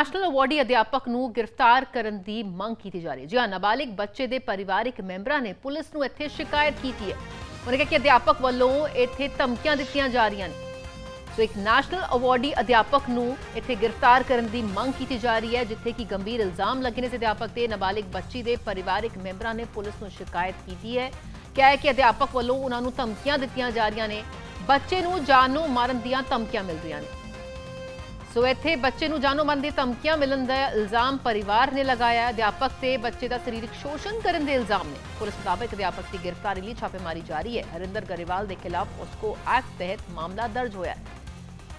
National awardee ਅਧਿਆਪਕ ਨੂੰ ਗ੍ਰਿਫਤਾਰ ਕਰਨ ਦੀ ਮੰਗ ਕੀਤੀ ਜਾ ਰਹੀ ਹੈ। ਜੀ ਹਾਂ ਨਾਬਾਲਿਗ ਬੱਚੇ ਦੇ ਪਰਿਵਾਰਕ ਮੈਂਬਰਾਂ ਨੇ ਪੁਲਿਸ ਨੂੰ ਇੱਥੇ ਸ਼ਿਕਾਇਤ ਕੀਤੀ ਹੈ। ਉਹਨੇ ਕਿਹਾ ਕਿ ਅਧਿਆਪਕ ਵੱਲੋਂ ਇੱਥੇ ਧਮਕੀਆਂ ਦਿੱਤੀਆਂ ਜਾ ਰਹੀਆਂ ਨੇ। ਸੋ ਇੱਕ ਨੈਸ਼ਨਲ ਅਵਾਰਡੀ ਅਧਿਆਪਕ ਨੂੰ ਇੱਥੇ ਗ੍ਰਿਫਤਾਰ ਕਰਨ ਦੀ ਮੰਗ ਕੀਤੀ ਜਾ ਰਹੀ ਹੈ, ਜਿੱਥੇ ਕਿ ਗੰਭੀਰ ਇਲਜ਼ਾਮ ਲੱਗੇ ਨੇ ਇਸ ਅਧਿਆਪਕ ਤੇ। ਨਾਬਾਲਿਗ ਬੱਚੀ ਦੇ ਪਰਿਵਾਰਕ ਮੈਂਬਰਾਂ ਨੇ ਪੁਲਿਸ ਨੂੰ ਸ਼ਿਕਾਇਤ ਕੀਤੀ ਹੈ। ਕਿਹਾ ਹੈ ਕਿ ਅਧਿਆਪਕ ਵੱਲੋਂ ਉਹਨਾਂ ਨੂੰ ਧਮਕੀਆਂ ਦਿੱਤੀਆਂ ਜਾ ਰਹੀਆਂ ਨੇ। ਬੱਚੇ ਨੂੰ ਜਾਨੋਂ ਮਾਰਨ ਦੀਆਂ ਧਮਕੀਆਂ ਮਿਲ ਰਹੀਆਂ ਨੇ। ਸੋ ਇੱਥੇ ਬੱਚੇ ਨੂੰ ਜਾਨੋਂ ਮਾਰਨ ਦੀ ਧਮਕੀਆਂ ਮਿਲਣ ਦਾ ਇਲਜ਼ਾਮ ਪਰਿਵਾਰ ਨੇ ਲਗਾਇਆ ਅਧਿਆਪਕ ਤੇ ਬੱਚੇ ਦਾ ਸਰੀਰਕ ਸ਼ੋਸ਼ਣ ਕਰਨ ਦੇ ਇਲਜ਼ਾਮ ਨੇ। ਪੁਲਿਸ ਮੁਤਾਬਕ ਅਧਿਆਪਕ ਦੀ ਗ੍ਰਿਫਤਾਰੀ ਲਈ ਛਾਪੇਮਾਰੀ ਜਾਰੀ ਹੈ। ਹਰਿੰਦਰ ਗਰੇਵਾਲ ਦੇ ਖਿਲਾਫ ਉਸਕੋ ਐਕਟ ਤਹਿਤ ਮਾਮਲਾ ਦਰਜ ਹੋਇਆ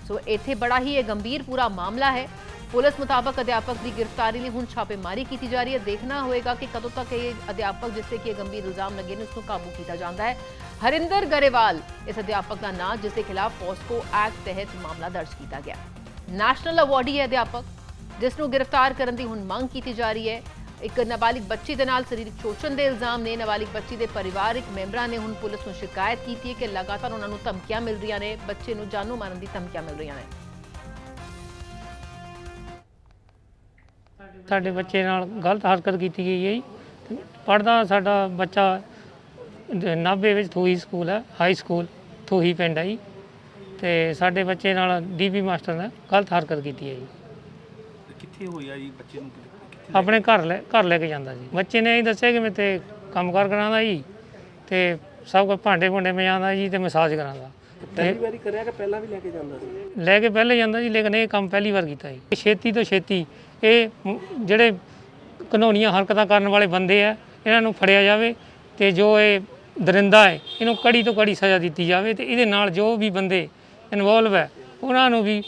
ਸੋ ਇੱਥੇ ਬੜਾ ਹੀ ਇਹ ਗੰਭੀਰ ਪੂਰਾ ਮਾਮਲਾ ਹੈ। ਪੁਲਿਸ ਮੁਤਾਬਕ ਅਧਿਆਪਕ ਦੀ ਗ੍ਰਿਫਤਾਰੀ ਲਈ ਹੁਣ ਛਾਪੇਮਾਰੀ ਕੀਤੀ ਜਾ ਰਹੀ ਹੈ। ਦੇਖਣਾ ਹੋਏਗਾ ਕਿ ਕਦੋਂ ਤੱਕ ਇਹ ਅਧਿਆਪਕ, ਜਿਸ ਤੇ ਕਿ ਇਹ ਗੰਭੀਰ ਇਲਜ਼ਾਮ ਲੱਗੇ ਨੇ ਉਸ ਨੂੰ ਕਾਬੂ ਕੀਤਾ ਜਾਂਦਾ ਹੈ। ਹਰਿੰਦਰ ਗਰੇਵਾਲ, ਇਸ ਅਧਿਆਪਕ ਦਾ ਨਾਂ, ਜਿਸ ਦੇ ਖਿਲਾਫ ਪੋਸਕੋ ਐਕਟ ਤਹਿਤ ਮਾਮਲਾ ਦਰਜ ਕੀਤਾ ਗਿਆ ਨੈਸ਼ਨਲ ਅਵਾਰਡੀ ਹੈ ਅਧਿਆਪਕ, ਜਿਸ ਨੂੰ ਗ੍ਰਿਫਤਾਰ ਕਰਨ ਦੀ ਹੁਣ ਮੰਗ ਕੀਤੀ ਜਾ ਰਹੀ ਹੈ। ਇੱਕ ਨਾਬਾਲਿਗ ਬੱਚੀ ਦੇ ਨਾਲ ਸਰੀਰਕ ਸ਼ੋਸ਼ਣ ਦੇ ਇਲਜ਼ਾਮ ਨੇ ਨਾਬਾਲਿਗ ਬੱਚੀ ਦੇ ਪਰਿਵਾਰਕ ਮੈਂਬਰਾਂ ਨੇ ਹੁਣ ਪੁਲਿਸ ਨੂੰ ਸ਼ਿਕਾਇਤ ਕੀਤੀ ਹੈ ਕਿ ਲਗਾਤਾਰ ਉਹਨਾਂ ਨੂੰ ਧਮਕੀਆਂ ਮਿਲ ਰਹੀਆਂ ਨੇ, ਬੱਚੇ ਨੂੰ ਜਾਨੋਂ ਮਾਰਨ ਦੀ ਧਮਕੀਆਂ ਮਿਲ ਰਹੀਆਂ ਨੇ। ਸਾਡੇ ਬੱਚੇ ਨਾਲ ਗਲਤ ਹਰਕਤ ਕੀਤੀ ਗਈ ਹੈ ਜੀ। ਪੜਦਾ ਸਾਡਾ ਬੱਚਾ ਨਾਭੇ ਵਿੱਚ ਥੂਹੀ ਸਕੂਲ ਹੈ, ਹਾਈ ਸਕੂਲ, ਥੂਹੀ ਪਿੰਡ ਹੈ ਜੀ। ਤੇ ਸਾਡੇ ਬੱਚੇ ਨਾਲ ਡੀਪੀ ਮਾਸਟਰ ਨੇ ਗਲਤ ਹਰਕਤ ਕੀਤੀ ਹੈ ਜੀ। ਕਿੱਥੇ ਹੋਇਆ ਜੀ ਬੱਚੇ ਨੂੰ ਕਿੱਥੇ ਆਪਣੇ ਘਰ ਲੈ ਘਰ ਲੈ ਕੇ ਜਾਂਦਾ ਜੀ। ਬੱਚੇ ਨੇ ਇਹ ਦੱਸਿਆ ਕਿ ਮੈਂ ਤੇ ਕੰਮਕਾਰ ਕਰਾਉਂਦਾ ਜੀ ਤੇ ਸਭ ਕੁਝ ਭਾਂਡੇ ਭੁੰਡੇ ਮਜਾਉਂਦਾ ਜੀ ਤੇ ਮਸਾਜ ਕਰਾਉਂਦਾ ਪਹਿਲੀ ਵਾਰੀ ਕਰਿਆ ਕਿ ਪਹਿਲਾਂ ਵੀ ਲੈ ਕੇ ਜਾਂਦਾ ਸੀ? ਲੈ ਕੇ ਪਹਿਲੇ ਜਾਂਦਾ ਜੀ ਲੇਕਿਨ ਇਹ ਕੰਮ ਪਹਿਲੀ ਵਾਰ ਕੀਤਾ ਜੀ। ਛੇਤੀ ਤੋਂ ਛੇਤੀ ਇਹ ਮ- ਜਿਹੜੇ ਕਾਨੂੰਨੀਆਂ ਹਰਕਤਾਂ ਕਰਨ ਵਾਲੇ ਬੰਦੇ ਆ ਇਹਨਾਂ ਨੂੰ ਫੜਿਆ ਜਾਵੇ ਤੇ ਜੋ ਇਹ ਦਰਿੰਦਾ ਹੈ ਇਹਨੂੰ ਕੜੀ ਤੋਂ ਕੜੀ ਸਜ਼ਾ ਦਿੱਤੀ ਜਾਵੇ ਤੇ ਇਹਦੇ ਨਾਲ ਜੋ ਵੀ ਬੰਦੇ ਇਨਵੋਲਵ ਹੈ, ਉਹਨਾਂ ਨੂੰ ਵੀ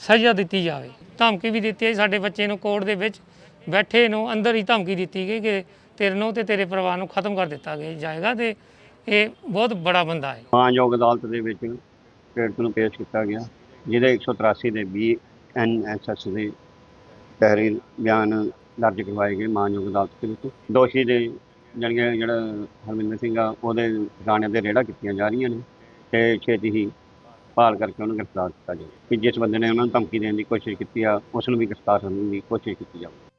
ਸਜ਼ਾ ਦਿੱਤੀ ਜਾਵੇ। ਧਮਕੀ ਵੀ ਦਿੱਤੀ ਹੈ ਸਾਡੇ ਬੱਚੇ ਨੂੰ ਕੋਰਟ ਦੇ ਵਿੱਚ ਬੈਠੇ ਨੂੰ ਅੰਦਰ ਹੀ ਧਮਕੀ ਦਿੱਤੀ ਗਈ ਕਿ ਤੇਰੇ ਨੂੰ ਤੇ ਤੇਰੇ ਪਰਿਵਾਰ ਨੂੰ ਖਤਮ ਕਰ ਦਿੱਤਾ ਗਿਆ ਜਾਏਗਾ ਤੇ ਇਹ ਬਹੁਤ ਬੜਾ ਬੰਦਾ ਹੈ। ਮਾਨਯੋਗ ਅਦਾਲਤ ਦੇ ਵਿੱਚ ਪੀੜਤ ਨੂੰ ਪੇਸ਼ ਕੀਤਾ ਗਿਆ, ਜਿਹਦੇ 183 ਦੇ ਬੀ ਐਨ ਐਸ ਐਸ ਦੇ ਤਹਿਰੀਰ ਬਿਆਨ ਦਰਜ ਕਰਵਾਏ ਗਏ ਮਾਨਯੋਗ ਅਦਾਲਤ ਦੇ ਵਿੱਚ। ਦੋਸ਼ੀ ਦੇ ਜਾਣੀਆਂ ਜਿਹੜਾ ਹਰਮਿੰਦਰ ਸਿੰਘ ਆ, ਉਹਦੇ ਗਾਣੇ ਦੇ ਰੇੜਾ ਕੀਤੀਆਂ ਜਾ ਰਹੀਆਂ ਨੇ ਤੇ ਛੇਤੀ ਹੀ ਭਾਲ ਕਰਕੇ ਉਹਨੂੰ ਗ੍ਰਿਫਤਾਰ ਕੀਤਾ ਜਾਵੇ। ਕਿ ਜਿਸ ਬੰਦੇ ਨੇ ਉਹਨਾਂ ਨੂੰ ਧਮਕੀ ਦੇਣ ਦੀ ਕੋਸ਼ਿਸ਼ ਕੀਤੀ ਆ ਉਸ ਨੂੰ ਵੀ ਗ੍ਰਿਫਤਾਰ ਕਰਨ ਦੀ ਕੋਸ਼ਿਸ਼ ਕੀਤੀ ਜਾਵੇ।